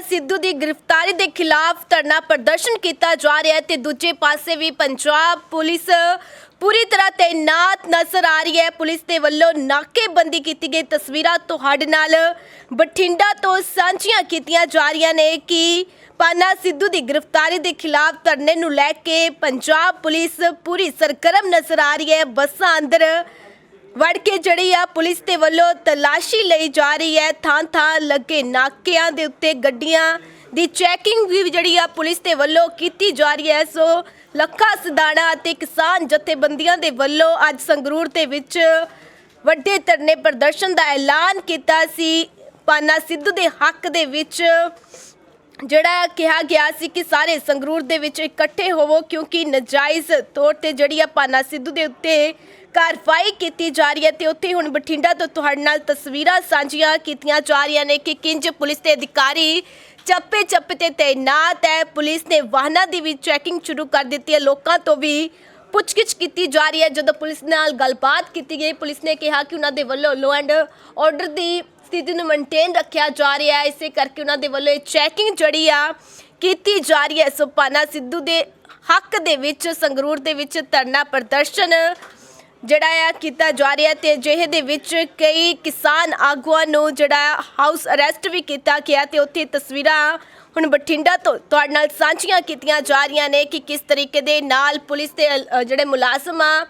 ਸਿੱਧੂ ਦੀ ਗ੍ਰਿਫਤਾਰੀ ਦੇ ਖਿਲਾਫ ਧਰਨਾ ਪ੍ਰਦਰਸ਼ਨ ਕੀਤਾ ਜਾ ਰਿਹਾ ਹੈ ਤੇ ਦੂਜੇ ਪਾਸੇ ਵੀ ਪੰਜਾਬ ਪੁਲਿਸ ਪੂਰੀ ਤਰ੍ਹਾਂ ਤੈਨਾਤ ਨਜ਼ਰ ਆ ਰਹੀ ਹੈ। ਪੁਲਿਸ ਦੇ ਵੱਲੋਂ ਨਾਕੇਬੰਦੀ ਕੀਤੀ ਗਈ। ਤਸਵੀਰਾਂ ਤੁਹਾਡੇ ਨਾਲ ਬਠਿੰਡਾ ਤੋਂ ਸਾਂਝੀਆਂ ਕੀਤੀਆਂ ਜਾ ਰਹੀਆਂ ਨੇ ਕਿ ਪਾਨਾ ਸਿੱਧੂ ਦੀ ਗ੍ਰਿਫਤਾਰੀ ਦੇ ਖਿਲਾਫ ਧਰਨੇ ਨੂੰ ਲੈ ਕੇ ਪੰਜਾਬ ਪੁਲਿਸ ਪੂਰੀ ਸਰਗਰਮ ਨਜ਼ਰ ਆ ਰਹੀ ਹੈ। ਬੱਸਾਂ ਅੰਦਰ ਵੜ ਕੇ ਜਿਹੜੀ ਆ ਪੁਲਿਸ ਦੇ ਵੱਲੋਂ ਤਲਾਸ਼ੀ ਲਈ ਜਾ ਰਹੀ ਹੈ। ਥਾਂ ਥਾਂ ਲੱਗੇ ਨਾਕਿਆਂ ਦੇ ਉੱਤੇ ਗੱਡੀਆਂ ਦੀ ਚੈਕਿੰਗ ਵੀ ਜਿਹੜੀ ਆ ਪੁਲਿਸ ਦੇ ਵੱਲੋਂ ਕੀਤੀ ਜਾ ਰਹੀ ਹੈ। ਸੋ ਲੱਖਾ ਸਦਾਣਾ ਅਤੇ ਕਿਸਾਨ ਜਥੇਬੰਦੀਆਂ ਦੇ ਵੱਲੋਂ ਅੱਜ ਸੰਗਰੂਰ ਦੇ ਵਿੱਚ ਵੱਡੇ ਧਰਨੇ ਪ੍ਰਦਰਸ਼ਨ ਦਾ ਐਲਾਨ ਕੀਤਾ ਸੀ। ਪਾਨਾ ਸਿੱਧੂ ਦੇ ਹੱਕ ਦੇ ਵਿੱਚ ਜਿਹੜਾ ਕਿਹਾ ਗਿਆ ਸੀ ਕਿ ਸਾਰੇ ਸੰਗਰੂਰ ਦੇ ਵਿੱਚ ਇਕੱਠੇ ਹੋਵੋ ਕਿਉਂਕਿ ਨਜਾਇਜ਼ ਤੌਰ ਤੇ ਜਿਹੜੀ ਆ ਪਾਨਾ ਸਿੱਧੂ ਦੇ ਉੱਤੇ ਕਾਰਵਾਈ ਕੀਤੀ ਜਾ ਰਹੀ ਹੈ ਤੇ ਉੱਥੇ ਹੁਣ ਬਠਿੰਡਾ ਤੋਂ ਤੁਹਾਡੇ ਨਾਲ ਤਸਵੀਰਾਂ ਸਾਂਝੀਆਂ ਕੀਤੀਆਂ ਜਾ ਰਹੀਆਂ ਨੇ ਕਿ ਕਿੰਜ ਪੁਲਿਸ ਦੇ ਅਧਿਕਾਰੀ ਚੱਪੇ ਚੱਪੇ ਤੇ ਤੈਨਾਤ ਹੈ। ਪੁਲਿਸ ਨੇ ਵਾਹਨਾਂ ਦੀ ਵੀ ਚੈਕਿੰਗ ਸ਼ੁਰੂ ਕਰ ਦਿੱਤੀ ਹੈ। ਲੋਕਾਂ ਤੋਂ ਵੀ ਪੁੱਛਗਿੱਛ ਕੀਤੀ ਜਾ ਰਹੀ ਹੈ। ਜਦੋਂ ਪੁਲਿਸ ਨਾਲ ਗੱਲਬਾਤ ਕੀਤੀ ਗਈ, ਪੁਲਿਸ ਨੇ ਕਿਹਾ ਕਿ ਉਹਨਾਂ ਦੇ ਵੱਲੋਂ ਲੋ ਐਂਡ ਆਰਡਰ ਦੀ ਸਥਿਤੀ ਨੂੰ ਮੇਨਟੇਨ ਰੱਖਿਆ ਜਾ ਰਿਹਾ ਹੈ। ਇਸੇ ਕਰਕੇ ਉਹਨਾਂ ਦੇ ਵੱਲੋਂ ਇਹ ਚੈਕਿੰਗ ਜਿਹੜੀ ਆ ਕੀਤੀ ਜਾ ਰਹੀ ਹੈ। ਸੁਪਾਨਾ ਸਿੱਧੂ ਦੇ ਹੱਕ ਦੇ ਵਿੱਚ, ਸੰਗਰੂਰ ਦੇ ਵਿੱਚ ਧਰਨਾ ਪ੍ਰਦਰਸ਼ਨ ਜਿਹੜਾ ਆ ਕੀਤਾ ਜਾ ਰਿਹਾ ਤੇ ਅਜਿਹੇ ਦੇ ਵਿੱਚ ਕਈ ਕਿਸਾਨ ਆਗੂਆਂ ਨੂੰ ਜਿਹੜਾ ਹਾਊਸ ਅਰੈਸਟ ਵੀ ਕੀਤਾ ਗਿਆ ਤੇ ਉੱਥੇ ਤਸਵੀਰਾਂ ਹੁਣ ਬਠਿੰਡਾ ਤੋਂ ਤੁਹਾਡੇ ਨਾਲ ਸਾਂਝੀਆਂ ਕੀਤੀਆਂ ਜਾ ਰਹੀਆਂ ਨੇ ਕਿ ਕਿਸ ਤਰੀਕੇ ਦੇ ਨਾਲ ਪੁਲਿਸ ਦੇ ਅ, ਜਿਹੜੇ ਮੁਲਾਜ਼ਮ ਆ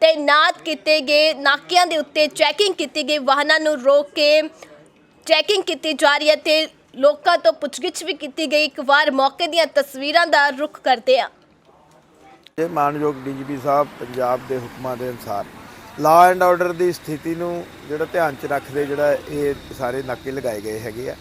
ਤੈਨਾਤ ਕੀਤੇ ਗਏ ਨਾਕਿਆਂ ਦੇ ਉੱਤੇ ਚੈਕਿੰਗ ਕੀਤੀ ਗਈ ਵਾਹਨਾਂ ਨੂੰ ਰੋਕ ਕੇ ਚੈਕਿੰਗ ਕੀਤੀ ਜਾ ਰਹੀ ਹੈ ਤੇ ਲੋਕਾਂ ਤੋਂ ਪੁੱਛਗਿੱਛ ਵੀ ਕੀਤੀ ਗਈ। ਇੱਕ ਵਾਰ ਮੌਕੇ ਦੀਆਂ ਤਸਵੀਰਾਂ ਦਾ ਰੁਖ ਕਰਦੇ ਆ। ਇਹ ਮਾਨਯੋਗ ਡੀਜੀਪੀ ਸਾਹਿਬ ਪੰਜਾਬ ਦੇ ਹੁਕਮਾਂ ਦੇ ਅਨੁਸਾਰ ਲਾ ਐਂਡ ਆਰਡਰ ਦੀ ਸਥਿਤੀ ਨੂੰ ਜਿਹੜਾ ਧਿਆਨ 'ਚ ਰੱਖਦੇ ਜਿਹੜਾ ਇਹ ਸਾਰੇ ਨਾਕੇ ਲਗਾਏ ਗਏ ਹੈਗੇ ਆ,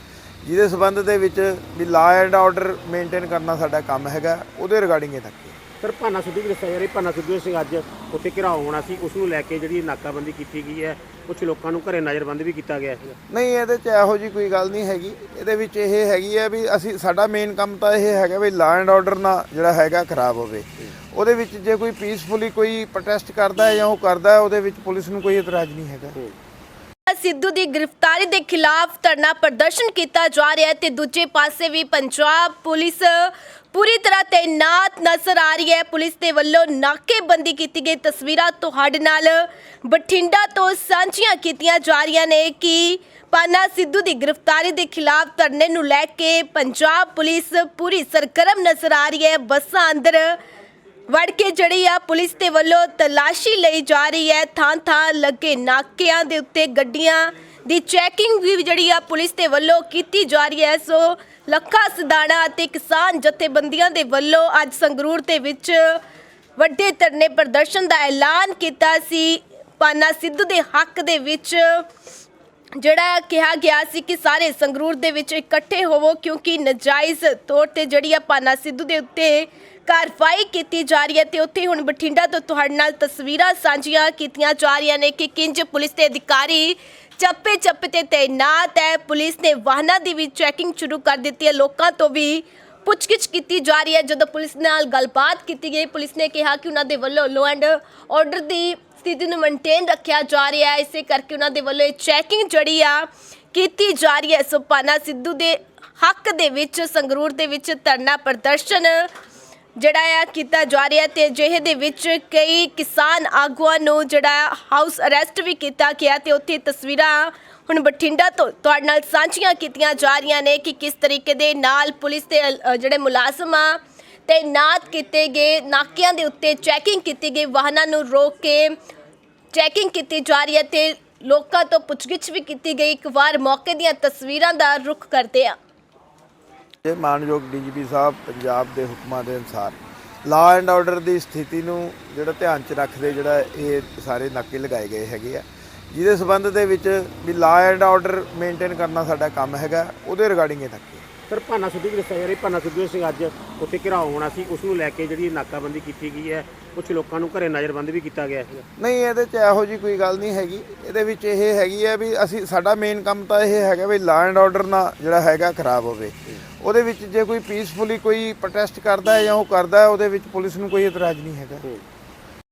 ਜਿਹਦੇ ਸਬੰਧ ਦੇ ਵਿੱਚ ਵੀ ਲਾ ਐਂਡ ਆਰਡਰ ਮੇਨਟੇਨ ਕਰਨਾ ਸਾਡਾ ਕੰਮ ਹੈਗਾ, ਉਹਦੇ ਰਿਗਾਰਡਿੰਗ ਇਹ ਨਾਕੇ ਸਰ ਭਾਨਾ ਸਿੱਧੂ ਦੀ ਦੱਸਿਆ ਜਾ ਰਹੀ ਭਾਨਾ ਸਿੱਧੂ ਸਿੰਘ ਅੱਜ ਉੱਥੇ ਘਿਰਾਓ ਹੋਣਾ ਸੀ ਉਸ ਨੂੰ ਲੈ ਕੇ ਜਿਹੜੀ ਨਾਕਾਬੰਦੀ ਕੀਤੀ ਗਈ ਹੈ ਕੁਝ ਲੋਕਾਂ ਨੂੰ ਘਰੇ ਨਜ਼ਰਬੰਦ ਵੀ ਕੀਤਾ ਗਿਆ ਹੈ। ਨਹੀਂ ਇਹਦੇ 'ਚ ਇਹੋ ਜੀ ਕੋਈ ਗੱਲ ਨਹੀਂ ਹੈਗੀ। ਇਹਦੇ ਵਿੱਚ ਇਹ ਹੈਗੀ ਹੈ ਵੀ ਅਸੀਂ ਸਾਡਾ ਮੇਨ ਕੰਮ ਤਾਂ ਇਹ ਹੈਗਾ ਵੀ ਲਾ ਐਂਡ ਆਰਡਰ ਨਾ ਜਿਹੜਾ ਹੈਗਾ ਖਰਾਬ ਹੋਵੇ। ਉਹਦੇ ਵਿੱਚ ਜੇ ਕੋਈ ਪੀਸਫੁਲੀ ਕੋਈ ਪ੍ਰੋਟੈਸਟ ਕਰਦਾ ਹੈ ਜਾਂ ਉਹ ਕਰਦਾ ਹੈ ਉਹਦੇ ਵਿੱਚ ਪੁਲਿਸ ਨੂੰ ਕੋਈ ਇਤਰਾਜ਼ ਨਹੀਂ ਹੈਗਾ। ਸਿੱਧੂ ਦੀ ਗ੍ਰਿਫਤਾਰੀ ਦੇ ਖਿਲਾਫ ਧਰਨਾ ਪ੍ਰਦਰਸ਼ਨ ਕੀਤਾ ਜਾ ਰਿਹਾ ਹੈ ਤੇ ਦੂਜੇ ਪਾਸੇ ਵੀ ਪੰਜਾਬ ਪੁਲਿਸ ਪੂਰੀ ਤਰ੍ਹਾਂ ਤੈਨਾਤ ਨਜ਼ਰ ਆ ਰਹੀ ਹੈ। ਪੁਲਿਸ ਦੇ ਵੱਲੋਂ ਨਾਕੇਬੰਦੀ ਕੀਤੀ ਗਈ। ਤਸਵੀਰਾਂ ਤੁਹਾਡੇ ਨਾਲ ਬਠਿੰਡਾ ਤੋਂ ਸਾਂਝੀਆਂ ਕੀਤੀਆਂ ਜਾ ਰਹੀਆਂ ਨੇ ਕਿ ਪਾਨਾ ਸਿੱਧੂ ਦੀ ਗ੍ਰਿਫਤਾਰੀ ਦੇ ਖਿਲਾਫ ਧਰਨੇ ਨੂੰ ਲੈ ਕੇ ਪੰਜਾਬ ਪੁਲਿਸ ਪੂਰੀ ਸਰਗਰਮ ਨਜ਼ਰ ਆ ਰਹੀ ਹੈ। ਬੱਸਾਂ ਅੰਦਰ ਵੜ ਕੇ ਜਿਹੜੀ ਆ ਪੁਲਿਸ ਦੇ ਵੱਲੋਂ ਤਲਾਸ਼ੀ ਲਈ ਜਾ ਰਹੀ ਹੈ। ਥਾਂ ਥਾਂ ਲੱਗੇ ਨਾਕਿਆਂ ਦੇ ਉੱਤੇ ਗੱਡੀਆਂ ਦੀ ਚੈਕਿੰਗ ਵੀ ਜਿਹੜੀ ਆ ਪੁਲਿਸ ਦੇ ਵੱਲੋਂ ਕੀਤੀ ਜਾ ਰਹੀ ਹੈ। ਸੋ ਲੱਖਾ ਸਦਾਣਾ ਅਤੇ ਕਿਸਾਨ ਜਥੇਬੰਦੀਆਂ ਦੇ ਵੱਲੋਂ ਅੱਜ ਸੰਗਰੂਰ ਦੇ ਵਿੱਚ ਵੱਡੇ ਧਰਨੇ ਪ੍ਰਦਰਸ਼ਨ ਦਾ ਐਲਾਨ ਕੀਤਾ ਸੀ। ਪਾਨਾ ਸਿੱਧੂ ਦੇ ਹੱਕ ਦੇ ਵਿੱਚ ਜਿਹੜਾ ਕਿਹਾ ਗਿਆ ਸੀ ਕਿ ਸਾਰੇ ਸੰਗਰੂਰ ਦੇ ਵਿੱਚ ਇਕੱਠੇ ਹੋਵੋ ਕਿਉਂਕਿ ਨਜਾਇਜ਼ ਤੌਰ ਤੇ ਜਿਹੜੀ ਆ ਪਾਨਾ ਸਿੱਧੂ ਦੇ ਉੱਤੇ ਕਾਰਵਾਈ ਕੀਤੀ ਜਾ ਰਹੀ ਹੈ ਤੇ ਉੱਥੇ ਹੁਣ ਬਠਿੰਡਾ ਤੋਂ ਤੁਹਾਡੇ ਨਾਲ ਤਸਵੀਰਾਂ ਸਾਂਝੀਆਂ ਕੀਤੀਆਂ ਜਾ ਰਹੀਆਂ ਨੇ ਕਿ ਕਿੰਜ ਪੁਲਿਸ ਦੇ ਅਧਿਕਾਰੀ ਚੱਪੇ ਚੱਪੇ ਤੇ ਤੈਨਾਤ ਹੈ। ਪੁਲਿਸ ਨੇ ਵਾਹਨਾਂ ਦੀ ਵੀ ਚੈਕਿੰਗ ਸ਼ੁਰੂ ਕਰ ਦਿੱਤੀ ਹੈ। ਲੋਕਾਂ ਤੋਂ ਵੀ ਪੁੱਛਗਿੱਛ ਕੀਤੀ ਜਾ ਰਹੀ ਹੈ। ਜਦੋਂ ਪੁਲਿਸ ਨਾਲ ਗੱਲਬਾਤ ਕੀਤੀ ਗਈ, ਪੁਲਿਸ ਨੇ ਕਿਹਾ ਕਿ ਉਹਨਾਂ ਦੇ ਵੱਲੋਂ ਲੋ ਐਂਡ ਆਰਡਰ ਦੀ ਸਥਿਤੀ ਨੂੰ ਮੇਨਟੇਨ ਰੱਖਿਆ ਜਾ ਰਿਹਾ ਹੈ। ਇਸੇ ਕਰਕੇ ਉਹਨਾਂ ਦੇ ਵੱਲੋਂ ਇਹ ਚੈਕਿੰਗ ਜਿਹੜੀ ਆ ਕੀਤੀ ਜਾ ਰਹੀ ਹੈ। ਸੁਪਾਨਾ ਸਿੱਧੂ ਦੇ ਹੱਕ ਦੇ ਵਿੱਚ, ਸੰਗਰੂਰ ਦੇ ਵਿੱਚ ਧਰਨਾ ਪ੍ਰਦਰਸ਼ਨ ਜਿਹੜਾ ਆ ਕੀਤਾ ਜਾ ਰਿਹਾ ਤੇ ਅਜਿਹੇ ਦੇ ਵਿੱਚ ਕਈ ਕਿਸਾਨ ਆਗੂਆਂ ਨੂੰ ਜਿਹੜਾ ਹਾਊਸ ਅਰੈਸਟ ਵੀ ਕੀਤਾ ਗਿਆ ਤੇ ਉੱਥੇ ਤਸਵੀਰਾਂ ਹੁਣ ਬਠਿੰਡਾ ਤੋਂ ਤੁਹਾਡੇ ਨਾਲ ਸਾਂਝੀਆਂ ਕੀਤੀਆਂ ਜਾ ਰਹੀਆਂ ਨੇ ਕਿ ਕਿਸ ਤਰੀਕੇ ਦੇ ਨਾਲ ਪੁਲਿਸ ਦੇ ਅ, ਜਿਹੜੇ ਮੁਲਾਜ਼ਮ ਆ ਤੈਨਾਤ ਕੀਤੇ ਗਏ ਨਾਕਿਆਂ ਦੇ ਉੱਤੇ ਚੈਕਿੰਗ ਕੀਤੀ ਗਈ ਵਾਹਨਾਂ ਨੂੰ ਰੋਕ ਕੇ ਚੈਕਿੰਗ ਕੀਤੀ ਜਾ ਰਹੀ ਹੈ ਤੇ ਲੋਕਾਂ ਤੋਂ ਪੁੱਛਗਿੱਛ ਵੀ ਕੀਤੀ ਗਈ। ਇੱਕ ਵਾਰ ਮੌਕੇ ਦੀਆਂ ਤਸਵੀਰਾਂ ਦਾ ਰੁਖ ਕਰਦੇ ਆ। ਇਹ ਮਾਨਯੋਗ ਡੀਜੀਪੀ ਸਾਹਿਬ ਪੰਜਾਬ ਦੇ ਹੁਕਮਾਂ ਦੇ ਅਨੁਸਾਰ ਲਾ ਐਂਡ ਆਰਡਰ ਦੀ ਸਥਿਤੀ ਨੂੰ ਜਿਹੜਾ ਧਿਆਨ 'ਚ ਰੱਖਦੇ ਜਿਹੜਾ ਇਹ ਸਾਰੇ ਨਾਕੇ ਲਗਾਏ ਗਏ ਹੈਗੇ ਆ ਜਿਹਦੇ ਸਬੰਧ ਦੇ ਵਿੱਚ ਵੀ ਲਾ ਐਂਡ ਆਰਡਰ ਮੇਨਟੇਨ ਕਰਨਾ ਸਾਡਾ ਕੰਮ ਹੈਗਾ ਉਹਦੇ ਰਿਗਾਰਡਿੰਗ ਇਹ ਨਾਕੇ ਸਰ ਭਾਨਾ ਸਿੱਧੂ ਦੀ ਦੱਸਿਆ ਜਾ ਰਹੀ ਭਾਨਾ ਸਿੱਧੂ ਸਿੰਘ ਅੱਜ ਉੱਥੇ ਘਿਰਾਓ ਹੋਣਾ ਸੀ ਉਸ ਨੂੰ ਲੈ ਕੇ ਜਿਹੜੀ ਨਾਕਾਬੰਦੀ ਕੀਤੀ ਗਈ ਹੈ ਕੁਝ ਲੋਕਾਂ ਨੂੰ ਘਰੇ ਨਜ਼ਰਬੰਦ ਵੀ ਕੀਤਾ ਗਿਆ ਹੈ ਨਹੀਂ ਇਹਦੇ 'ਚ ਇਹੋ ਜੀ ਕੋਈ ਗੱਲ ਨਹੀਂ ਹੈਗੀ ਇਹਦੇ ਵਿੱਚ ਇਹ ਹੈਗੀ ਹੈ ਵੀ ਅਸੀਂ ਸਾਡਾ ਮੇਨ ਕੰਮ ਤਾਂ ਇਹ ਹੈਗਾ ਵੀ ਲਾ ਐਂਡ ਆਰਡਰ ਨਾ ਜਿਹੜਾ ਹੈਗਾ ਖਰਾਬ ਹੋਵੇ। ਉਹਦੇ ਵਿੱਚ ਜੇ ਕੋਈ ਪੀਸਫੁਲੀ ਕੋਈ ਪ੍ਰੋਟੈਸਟ ਕਰਦਾ ਹੈ ਜਾਂ ਉਹ ਕਰਦਾ ਹੈ, ਉਹਦੇ ਵਿੱਚ ਪੁਲਿਸ ਨੂੰ ਕੋਈ ਇਤਰਾਜ਼ ਨਹੀਂ ਹੈਗਾ।